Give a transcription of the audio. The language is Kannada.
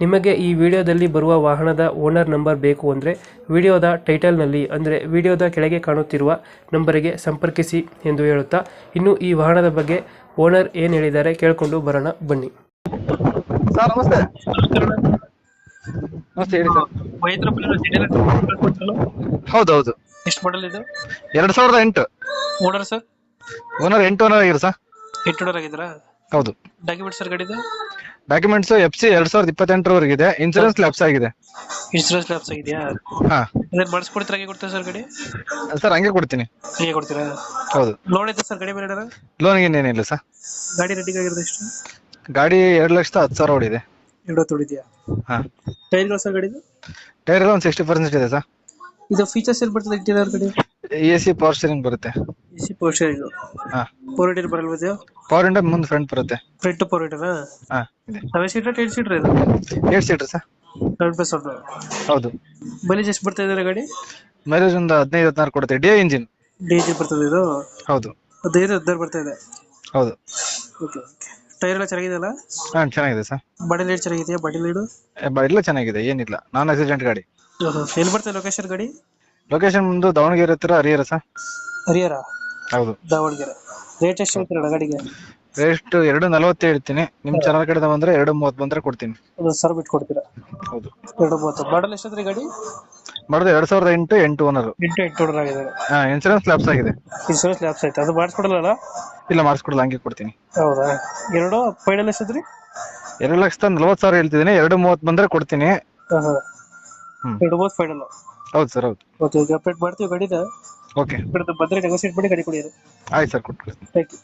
ನಿಮಗೆ ಈ ವಿಡಿಯೋದಲ್ಲಿ ಬರುವ ವಾಹನದ ಓನರ್ ನಂಬರ್ ಬೇಕು ಅಂದರೆ ವಿಡಿಯೋದ ಟೈಟಲ್ನಲ್ಲಿ ಅಂದರೆ ವಿಡಿಯೋದ ಕೆಳಗೆ ಕಾಣುತ್ತಿರುವ ನಂಬರಿಗೆ ಸಂಪರ್ಕಿಸಿ ಎಂದು ಹೇಳುತ್ತಾ ಇನ್ನು ಈ ವಾಹನದ ಬಗ್ಗೆ ಓನರ್ ಏನು ಹೇಳಿದ್ದಾರೆ ಕೇಳಿಕೊಂಡು ಬರೋಣ ಬನ್ನಿ. ಸರ್ ನಮಸ್ತೆ. ನಮಸ್ತೆ ಹೇಳಿ ಸರ್. ಹೌದೌದು. ಎಷ್ಟು ಮಾಡಲ್ ಇದು? ಎರಡ್ ಸಾವಿರದ ಎಂಟು. Owner sir? ಓನರ್ ಎಂಟು ಓನರ್ ಆಗಿರ ಸರ್. ಎಂಟು ಓನರ್ ಆಗಿದ್ದೀರಾ? ಹೌದು. ಡಾಕ್ಯುಮೆಂಟ್ ಸರ್ ಗಾಡಿದು? ಡಾಕ್ಯುಮೆಂಟ್ಸ್ ಎಫ್ ಸಿ ಎರಡ್ ಸಾವಿರದ ಇಪ್ಪತ್ತೆಂಟರವರೆಗೆ ಇದೆ. ಇನ್ಸೂರೆನ್ಸ್ ಲ್ಯಾಪ್ಸ್ ಆಗಿದೆ. ಇನ್ಶೂರೆನ್ಸ್ ಲ್ಯಾಪ್ಸ್ ಆಗಿದೆಯಾ? ಹಾ. ಅದೇನು ಮಾಡಿಸ್ಕೊಡ್ತೀರಾ ಹಾಗೆ ಕೊಡ್ತೀರಾ ಸರ್ ಗಾಡಿ? ಸರ್ ಹಂಗೆ ಕೊಡ್ತೀನಿ. ಹೇಗೆ ಕೊಡ್ತೀರಾ? ಹೌದು. ಲೋನ್ ಐತೆ ಸರ್ ಗಾಡಿ ಮೇಲೆ ಲೋನ್ ಏನೇನಿಲ್ಲ ಸರ್. ಗಾಡಿ ರೆಡಿ ಆಗಿರೋದು ಎಷ್ಟು? ಗಾಡಿ ಎರಡು ಲಕ್ಷದ ಹತ್ತು ಸಾವಿರ ಓಡಿದೆ. ಎರಡು ತೊಳಿದೆಯಾ ಹಾ. ಟೈರ್ಗಳು ಸರ್ ಗಾಡಿದು? ಟೈರ್ ಎಲ್ಲ ಒಂದು ಸಿಕ್ಸ್ಟಿ ಪರ್ಸೆಂಟ್ ಇದೆ ಸರ್. ಇದು ಫೀಚರ್ಸ್ ಏನು ಬರ್ತದೆ ಇಂಟೀರಿಯರ್ ಗಾಡಿ? ಎ ಸಿ ಪವರ್ ಸ್ಟೀರಿಂಗ್ ಬರುತ್ತೆ. ಎ ಸಿ ಪವರ್ ಸ್ಟೀರಿಂಗ್ ಹಾ. ಫೋರ್ ಏಟರ್ ಬರಲ್ವ ಇದು ಪವರ್ ಇಂಡ ಮುಂದೆ ಫ್ರಂಟ್ ಬರುತ್ತೆ. ಫ್ರಂಟ್ ಫೋರ್ ಏಟರ್ ಹಾ ಇದೆ. ಸೆವೆನ್ ಸೀಟರ್ ಏಟ್ ಸೀಟರ್ ಇದು eight seater sir. Seven plus one ಹೌದು. ಮೈಲೇಜ್ ಎಷ್ಟು ಬರ್ತಾ ಇದೆ ಗಾಡಿ? ಮೈಲೇಜ್ ಒಂದು ಹದಿನೈದು ಹದಿನಾರು ಕೊಡುತ್ತೆ. ಡಿ ಇಂಜಿನ್ ಡಿ ಜಿ ಬರ್ತದೆ ಇದು? ಹೌದು. ಹದಿನೈದು ಹದಿನಾರು ಬರ್ತಾ ಇದೆ? ಹೌದು. ಓಕೆ ಓಕೆ ಟೈರ್ ಎಲ್ಲ ಚೆನ್ನಾಗಿದೆಯಲ್ಲ ಹಾ ಚೆನ್ನಾಗಿದೆ ಸರ್. ಬಾಡಿ ಲೈಟ್ ಚೆನ್ನಾಗಿದೆಯಾ? ಬಾಡಿ ಲೈಡು ಎಲ್ಲ ಚೆನ್ನಾಗಿದೆ. ಏನಿಲ್ಲ. ನಾನ್ ಆಕ್ಸಿಡೆಂಟ್ ಗಾಡಿ. ಎಲ್ಲಿ ಬರ್ತದೆ ಲೊಕೇಶನ್ ಗಾಡಿ? ಲೊಕೇಶನ್ ಮುಂದೆ ದಾವಣಗೆರೆ ಹತ್ರ ಹರಿಹರ ಸರ್. ಹರಿಹರ? ಹೌದು. ದಾವಣಗೆರೆ. ರೇಟ್ ಎಷ್ಟು ಹೇಳ್ತೀರಣ್ಣ ಗಾಡಿಗೆ ರೇಟ್ ಎರಡು ನಲವತ್ತು ಹೇಳ್ತೀನಿ. ನಿಮ್ ಚಾನಲ್ ಕಡೆ ಬಂದ್ರೆ ಎರಡು ಮೂವತ್ತು ಬಂದ್ರೆ ಕೊಡ್ತೀನಿ. ಒಂದು ಸಾವಿರ ಬಿಟ್ಟು ಕೊಡ್ತೀರಾ ಹೌದು. ಎರಡು ಮೂವತ್ತು. ಮಾಡಲ್ ಎಷ್ಟಾದ್ರಿ ಗಾಡಿ? ಮಾಡೋದು ಎರಡ್ ಸಾವಿರದ ಎಂಟು ಎಂಟು ಓನರ್. ಎಂಟು ಎಂಟು ಓಡರ್ ಆಗಿದೆ. ಹಾ ಇನ್ಸೂರೆನ್ಸ್ ಲ್ಯಾಪ್ಸ್ ಆಗಿದೆ. ಇನ್ಶೂರೆನ್ಸ್ ಲ್ಯಾಪ್ಸ್ ಆಯ್ತು? ಅದು ಮಾಡಿಸ್ಕೊಡಲ್ಲ ಇಲ್ಲ ಮಾಡಿಸ್ಕೊಡಲ್ಲ ಹಂಗೆ ಕೊಡ್ತೀನಿ. ಹೌದಾ? ಎರಡು ಫೈನಲ್ ಎಷ್ಟದ್ರಿ ಎರಡು ಲಕ್ಷದ ನಲವತ್ತು ಸಾವಿರ ಹೇಳ್ತಿದ್ದೀನಿ. ಎರಡು ಮೂವತ್ತು ಬಂದ್ರೆ ಕೊಡ್ತೀನಿ. ಹಾಂ ಹಾಂ. ಹ್ಮ್. ಎರಡು ಮೂವತ್ತು ಫೈನಲ್ ಹೌದು ಸರ್ ಹೌದು. ಓಕೆ ಓಕೆ ಅಪ್ಡೇಟ್ ಮಾಡ್ತೀವಿ ಗಾಡಿನ? ಓಕೆ ಬಂದರೆ ನೆಗೋಸಿಯೇಟ್ ಮಾಡಿ ಗಾಡಿ ಕೊಡಿ ಆಯ್ತು ಸರ್ ಕೊಟ್ಟು ಥ್ಯಾಂಕ್ ಯು